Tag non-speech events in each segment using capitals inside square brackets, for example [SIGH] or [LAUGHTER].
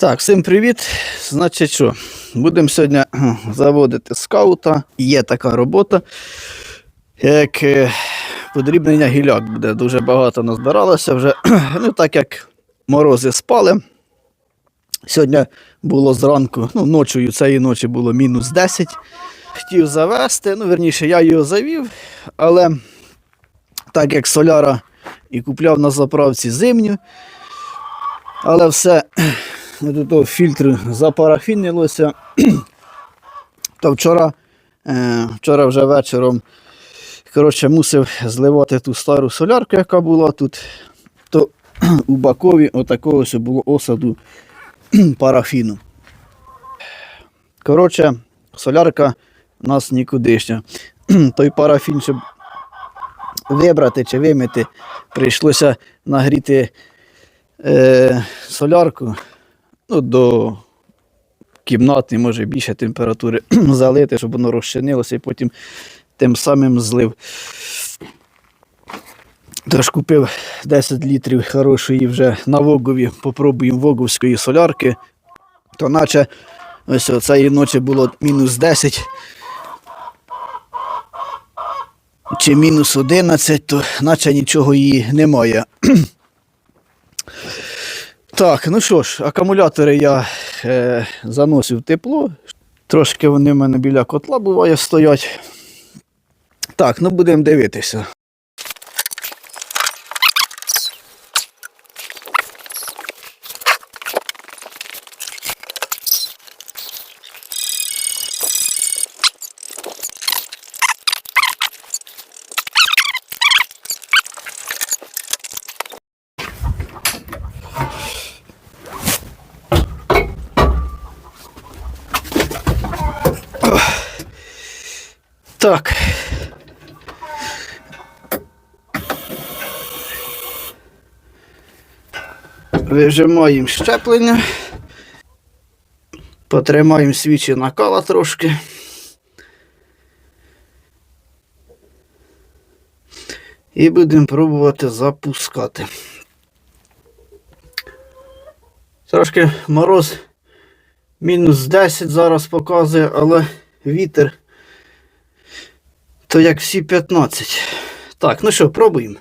Так, всім привіт. Значить, що, будемо сьогодні заводити скаута. Є така робота, як е, подрібнення гіляк буде. Дуже багато назбиралося вже. Ну, так як морози спали. Сьогодні було зранку, ну, ночою цієї ночі було мінус 10. Хотів завести, ну, верніше, я його завів, але так як соляра і купляв на заправці зимню, але все фільтр запарафінилося. [CLEARS THROAT] То вчора, е, вчора вже вечором коротше, мусив зливати ту стару солярку, яка була тут. То [CLEARS THROAT] у бакові отакого ось було осаду [CLEARS THROAT] парафіну. Коротше, солярка у нас нікудишня. Той парафін, щоб вибрати чи вимити, прийшлося нагріти е, солярку ну, до кімнати, може більше температури [CLEARS THROAT] залити, щоб воно розчинилося і потім тим самим злив. Тож купив 10 літрів хорошої вже на Вогові, попробуємо воговської солярки. То наче ось цієї ночі було мінус 10 чи мінус 11, то наче нічого її немає. [CLEARS THROAT] Так, ну що ж, акумулятори я е, заносив тепло. Трошки вони в мене біля котла буває стоять. Так, ну будемо дивитися. Так. Вижимаємо щеплення. Потримаємо свічі накала трошки. І будемо пробувати запускати. Трошки мороз мінус 10 зараз показує, але вітер то як всі 15. Так, ну що, пробуємо.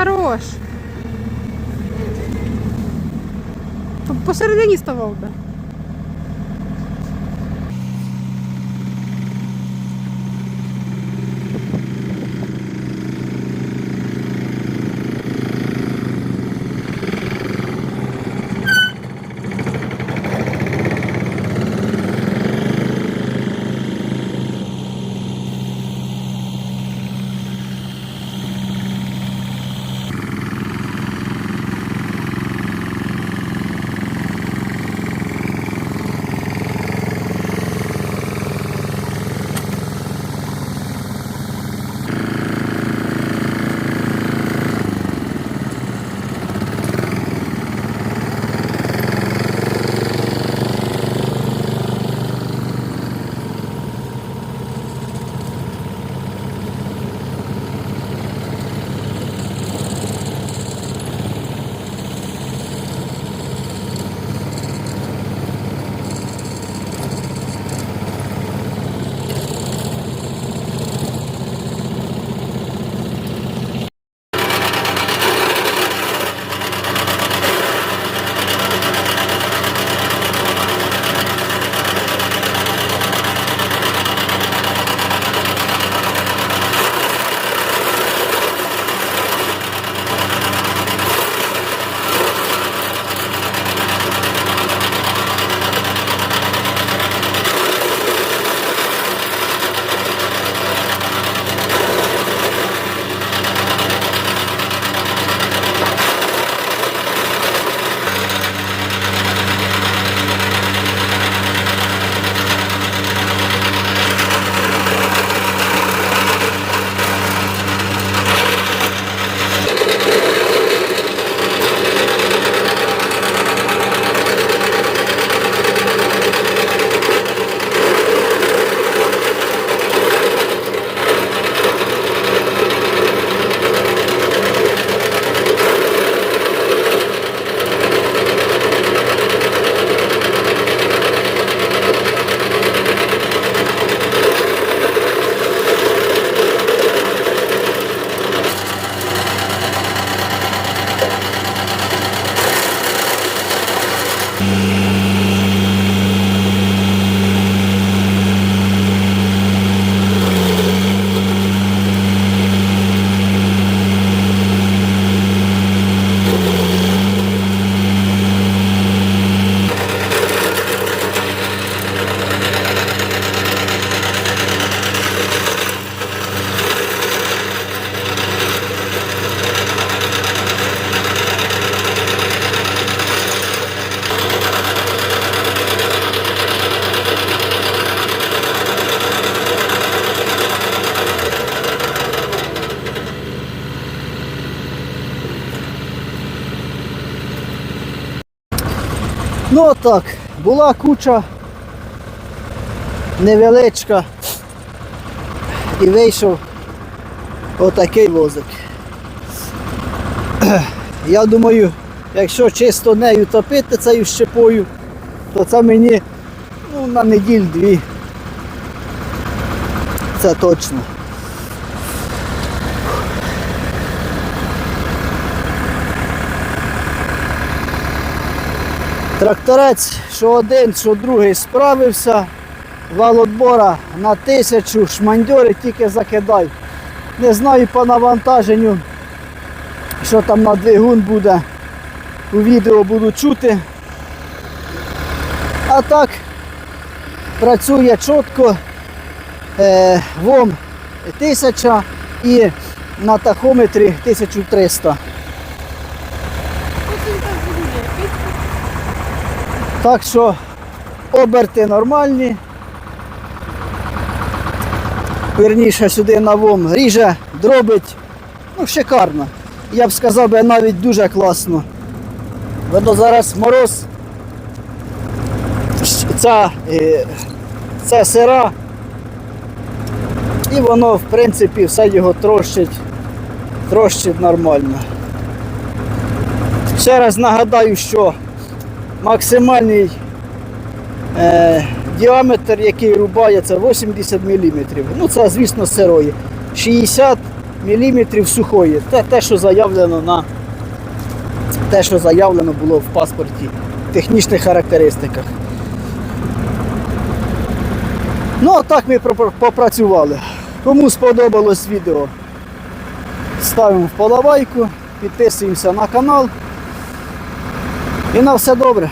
Хорош. Посередині ставав би. Ну була куча невеличка і вийшов отакий возик. [CLEARS THROAT] Я думаю, якщо чисто нею топити цією щепою, то це мені ну, на неділь дві. Це точно. Тракторець, що один, що другий справився. Вал отбора на тисячу, шмандьори тільки закидай. Не знаю по навантаженню, що там на двигун буде. У відео буду чути. А так працює чітко. Е, ВОМ 1000 і на тахометрі 1300. Так що оберти нормальні. Вірніше сюди на вом ріже, дробить. Ну, шикарно. Я б сказав би навіть дуже класно. Видно зараз мороз. Ця, е, це сира. І воно, в принципі, все його трощить, трощить нормально. Ще раз нагадаю, що максимальний е, діаметр, який рубає, це 80 мм. Ну це, звісно, сирої. 60 мм сухої. Те, те, що заявлено на те, що заявлено було в паспорті, технічних характеристиках. Ну, а так ми попрацювали. Кому сподобалось відео, ставимо вподобайку, підписуємося на канал. І на все добре.